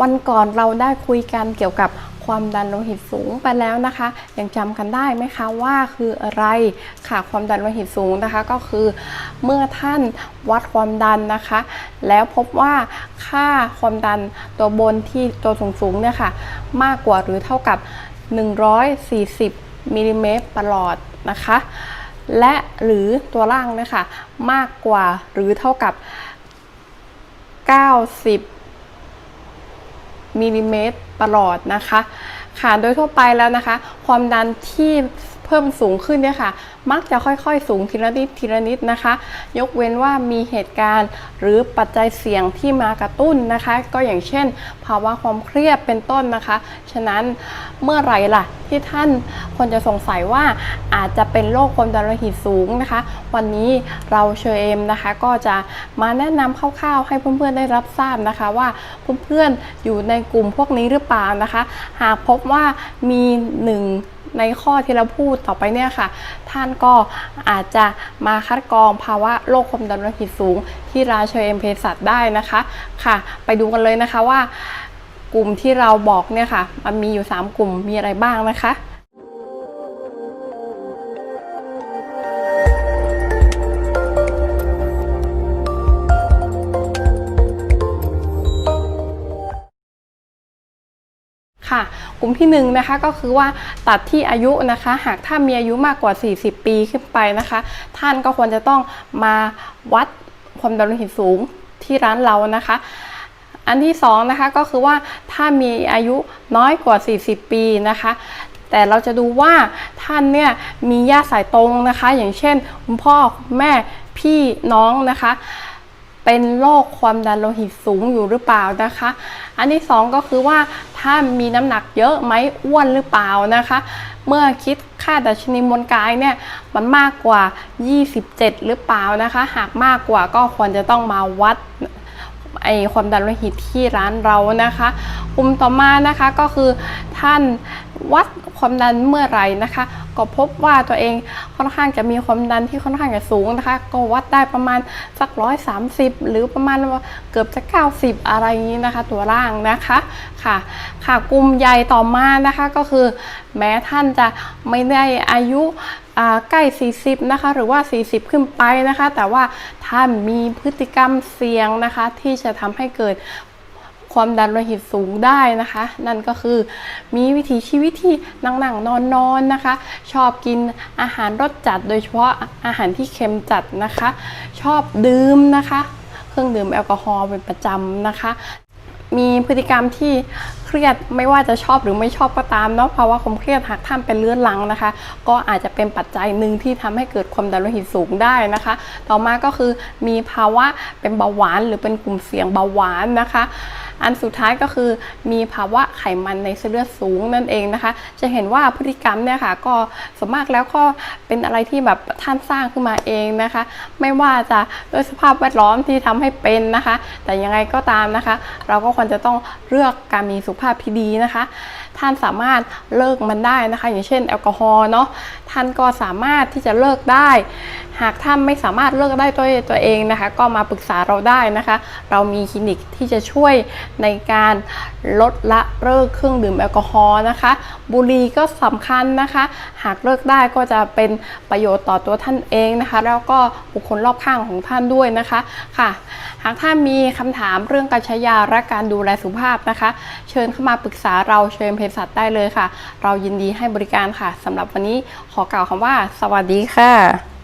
วันก่อนเราได้คุยกันเกี่ยวกับความดันโลหิตสูงไปแล้วนะคะ ยังจำกันได้ไหมคะว่าคืออะไรค่ะความดันโลหิตสูงนะคะก็คือ เมื่อท่านวัดความดันนะคะ แล้วพบว่าค่าความดันตัวบนที่ตัวสูงๆเนี่ยค่ะ มากกว่าหรือเท่ากับ 140มิลลิเมตรประหลอดนะคะ และหรือตัวล่างเนะคะมากกว่าหรือเท่ากับ 90 มิลลิเมตรตลอดนะคะค่ะโดยทั่วไปแล้วนะคะ ความดันที่ เพิ่มสูงขึ้นเนี่ยค่ะ มักจะค่อยๆ สูงทีละนิดทีละนิดนะคะ ยกเว้นว่ามีเหตุการณ์ หรือปัจจัยเสี่ยงที่มากระตุ้นนะคะ ก็อย่างเช่น ภาวะความเครียดเป็นต้นนะคะ ฉะนั้นเมื่อไหร่ล่ะที่ท่านควรจะสงสัยว่าอาจจะเป็นโรคความดันโลหิตสูงนะคะ วันนี้เราเชอเอมนะคะ ก็จะมาแนะนำคร่าวๆ ให้เพื่อนๆได้รับทราบนะคะ ว่าเพื่อนๆอยู่ในกลุ่มพวกนี้หรือเปล่านะคะ หากพบว่ามีหนึ่งในข้อที่เราพูดต่อไปเนี่ยค่ะ ท่านก็อาจจะมาคัดกรองภาวะโรคความดันโลหิตสูง ที่ราเชอเอมเพสัตได้นะคะค่ะ ไปดูกันเลยนะคะว่ากลุ่มที่เราบอกเนี่ยค่ะ มันมีอยู่ 3 กลุ่มมีอะไรบ้างนะคะ กลุ่มที่1นงนะคะก็คือว่าตัดที่อายุนะคะ หากถ้ามีอายุมากกว่า 40 ปีขึ้นไปนะคะ ท่านก็ควรจะต้องมาวัดความดันโลหิตสูงที่ร้านเรานะคะ อันที่2นะคะก็คือว่าถ้ามีอายุน้อยกว่า 40 ปีนะคะ แต่เราจะดูว่าท่านเนี่ยมีญาติสายตรงนะคะ อย่างเช่นคุณพ่อคุณแม่พี่น้องนะคะ เป็นโรคความดันโลหิตสูงอยู่หรือเปล่านะคะ อันที่สองก็คือว่าถ้ามีน้ำหนักเยอะไหมอ้วนหรือเปล่านะคะ เมื่อคิดค่าดัชนีมวลกายเนี่ยมันมากกว่า 27 หรือเปล่านะคะ หากมากกว่าก็ควรจะต้องมาวัด ไอความดันโลหิตที่ร้านเรานะคะ กลุ่มต่อมานะคะก็คือท่านวัดความดันเมื่อไหร่นะคะ ก็พบว่าตัวเองค่อนข้างจะมีความดันที่ค่อนข้างจะสูงนะคะ ก็วัดได้ประมาณสักร้อยสามสิบหรือประมาณเกือบจะ90อะไรอย่างนี้นะคะ ตัวล่างนะคะค่ะ ค่ะกลุ่มใหญ่ต่อมานะคะก็คือ แม้ท่านจะไม่ได้อายุ ใกล้ 40 นะคะ หรือว่า 40 ขึ้นไปนะคะ แต่ว่าท่านมีพฤติกรรมเสี่ยงนะคะ ที่จะทำให้เกิดความดันโลหิตสูงได้นะคะ นั่นก็คือมีวิถีชีวิตที่นั่งๆนอนๆนะคะ ชอบกินอาหารรสจัด โดยเฉพาะอาหารที่เค็มจัดนะคะ ชอบดื่มนะคะ เครื่องดื่มแอลกอฮอล์เป็นประจำนะคะ มีพฤติกรรมที่เครียดไม่ว่าจะชอบหรือไม่ชอบก็ตามเนาะภาวะความเครียดหากท่านเป็นเรื้อนลังนะคะ ก็อาจจะเป็นปัจจัยหนึ่งที่ทำให้เกิดความดันโลหิตสูงได้นะคะ ต่อมาก็คือมีภาวะเป็นเบาหวานหรือเป็นกลุ่มเสี่ยงเบาหวานนะคะอันสุดท้ายก็คือมีภาวะไขมันในเส้นเลือดสูงนั่นเองนะคะ จะเห็นว่าพฤติกรรมเนี่ยค่ะ ก็ส่วนมากแล้วก็เป็นอะไรที่แบบท่านสร้างขึ้นมาเองนะคะ ไม่ว่าจะด้วยสภาพแวดล้อมที่ทำให้เป็นนะคะ แต่ยังไงก็ตามนะคะ เราก็ควรจะต้องเลือกการมีสุขภาพที่ดีนะคะ ท่านสามารถเลิกมันได้นะคะ อย่างเช่นแอลกอฮอล์เนาะท่านก็สามารถที่จะเลิกได้ หากท่านไม่สามารถเลิกได้ด้วตัวเองนะคะ ก็มาปรึกษาเราได้นะคะ เรามีคลินิกที่จะช่วยในการลดละเลิกเครื่องดื่มแอลกอฮอล์นะคะ บุหรี่ก็สำคัญนะคะ หากเลิกได้ก็จะเป็นประโยชน์ต่อตัวท่านเองนะคะ แล้วก็บุคคลรอบข้างของท่านด้วยนะคะค่ะ หากท่านมีคำถามเรื่องการใช้ยาและการดูแลสุขภาพนะคะ เชิญเข้ามาปรึกษาเราเชิญเภสัชได้เลยค่ะ เรายินดีให้บริการค่ะสำหรับวันนี้ขอกล่าวคำว่า สวัสดีค่ะ